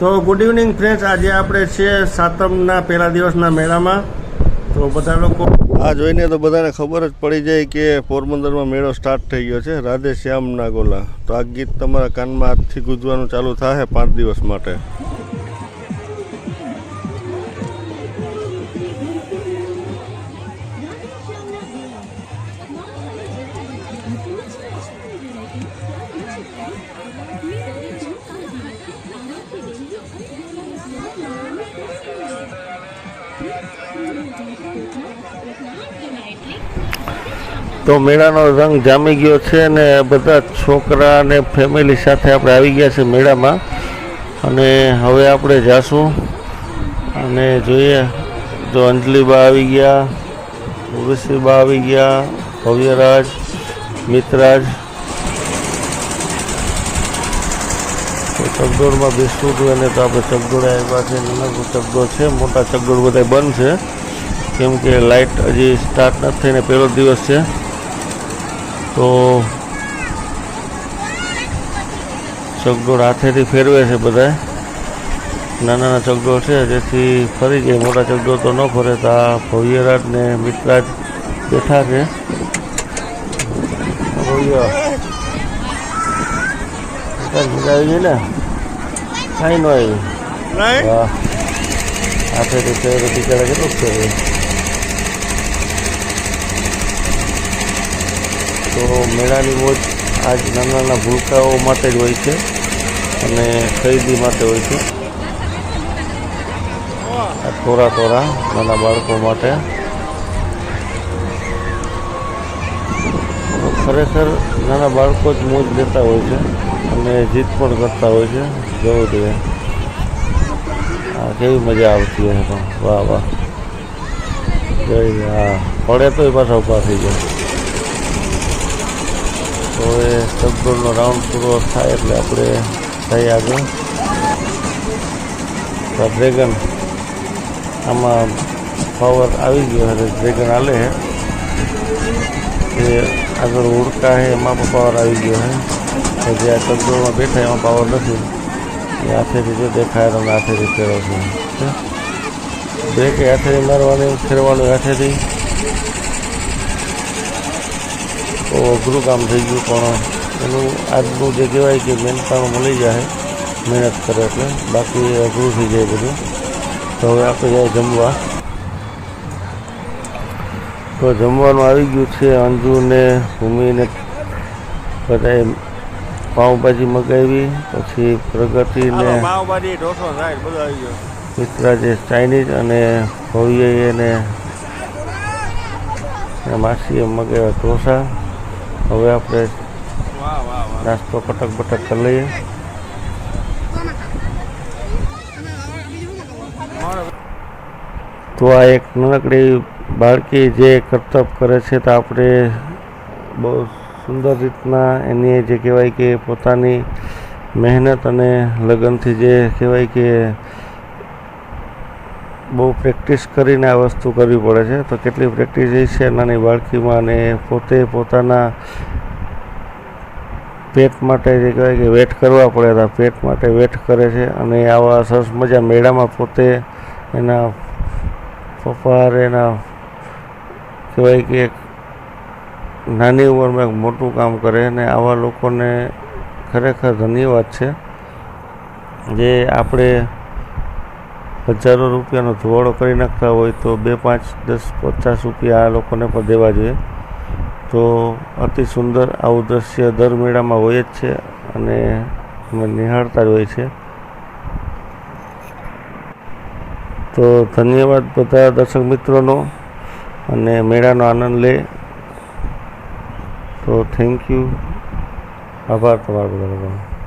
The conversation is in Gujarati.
તો ગુડ ઇવનિંગ ફ્રેન્ડ્સ આજે આપણે છીએ સાતમના પહેલા દિવસના મેળામાં. તો બધા લોકો આ જોઈને તો બધાને ખબર જ પડી જાય કે પોરબંદરમાં મેળો સ્ટાર્ટ થઈ ગયો છે. રાધે શ્યામના ગોલા તો આ ગીત તમારા કાનમાં હાથથી ગુંજવાનું ચાલુ થશે પાંચ દિવસ માટે. તો મેળાનો રંગ જામી ગયો છે ને બધા છોકરા અને ફેમિલી સાથે આપણે આવી ગયા છે મેળામાં. અને હવે આપણે જાશું. અને જોઈએ, જો અંજલિબા આવી ગયા ઉર્વશીબા આવી ગયા, ભવ્યરાજ, મિત્રાજ ચકડોળમાં બેસવું હતું એને તો આપણે ચકડોળ આવ્યા છે, નાના ચકડોળ છે, મોટા ચકડોળ બધા બંધ છે. કેમ કે લાઇટ હજી સ્ટાર્ટ નથી થઈને પહેલો દિવસ છે. તો ચકડોળ હાથેથી ફેરવે છે બધા નાના નાના ચકડોળ છે, જેથી ફરી જાય. મોટા ચકડોળ તો ન ફરે, તો આ ભવ્યરાજ ને મિત્રાજ બેઠા છે. ભવ્ય. ગઈ ને કાંઈ ન આવી વાહ હાથેથી ફેરવે બિચારા કેટલું ફેરવે તો મેળાની મોજ આજ નાના નાના ભૂલકાઓ માટે જ હોય છે. અને ખરીદી માટે હોય છે. થોડા થોડા નાના બાળકો માટે. ખરેખર નાના બાળકો જ મોજ લેતા હોય છે અને જીત પણ કરતા હોય છે. જવું જોઈએ આ કેવી મજા આવતી હોય પણ. વાહ વાહ. જય હા, પડે તોય પાછા ઊભા થઈ જાય. તો એ ચકડોળનો રાઉન્ડ પૂરો થાય એટલે આપણે થઈ આગળ. તો ડ્રેગન આમાં પાવર આવી ગયો હવે ડ્રેગન હાલે એ આગળ ઉડકા હે, એમાં પણ પાવર આવી ગયો તો જે આ કંટ્રોલમાં બેઠા એમાં પાવર નથી. એ હાથેથી રીતે દેખાય, તમે હાથેથી ફેરવ છે. બ્રેક હાથેથી મારવાની, ફેરવાનું હાથેથી. તો અઘરું કામ થઈ ગયું પણ એનું આજનું જે કહેવાય કે મહેનતાણું મળી જાય, મહેનત કરે એટલે. બાકી અઘરું થઈ જાય બધું. તો હવે આપણે જાય જમવા. તો જમવાનું આવી ગયું છે અંજુને ભૂમિને બધાએ પાઉંભાજી મગાવી પછી પ્રગતિ ને પાવભાજી ઢોસો સાઈડ બધું આવી ગયો. મિત્રા જે ચાઇનીઝ અને ભવ્ય એને માસીએ મગાવ્યા ઢોસા. હવે આપણે નાસ્તો કટક બટક કરી લઈએ. તો આ એક નાનકડી બાળકી જે કરતબ કરે છે તો આપણે બહુ સુંદર રીતના એની જે કહેવાય કે પોતાની મહેનત અને લગનથી જે કહેવાય કે બહુ પ્રેક્ટિસ કરીને આ વસ્તુ કરવી પડે છે. તો કેટલી પ્રેક્ટિસ એ છે નાની બાળકીમાં અને પોતે પોતાના પેટ માટે જે કહેવાય કે વેટ કરવા પડે હતા પેટ માટે વેટ કરે છે અને આવા સરસ મજા મેળામાં પોતે એના પપ્પા એના કહેવાય કે એક નાની ઉંમરમાં એક મોટું કામ કરે અને આવા લોકોને ખરેખર ધન્યવાદ છે જે આપણે હજારો રૂપિયાનો ધોવાડો કરી નાખતા હોય તો બે પાંચ, દસ, પચાસ રૂપિયા આ લોકોને પણ દેવા જોઈએ. તો અતિ સુંદર આવું દ્રશ્ય દર મેળામાં હોય જ છે અને અમે નિહાળતા જ હોય છે. તો ધન્યવાદ બધા દર્શક મિત્રોનો. અને મેળાનો આનંદ લે. તો થેન્ક યુ આભાર તમારો બધા લોકોનો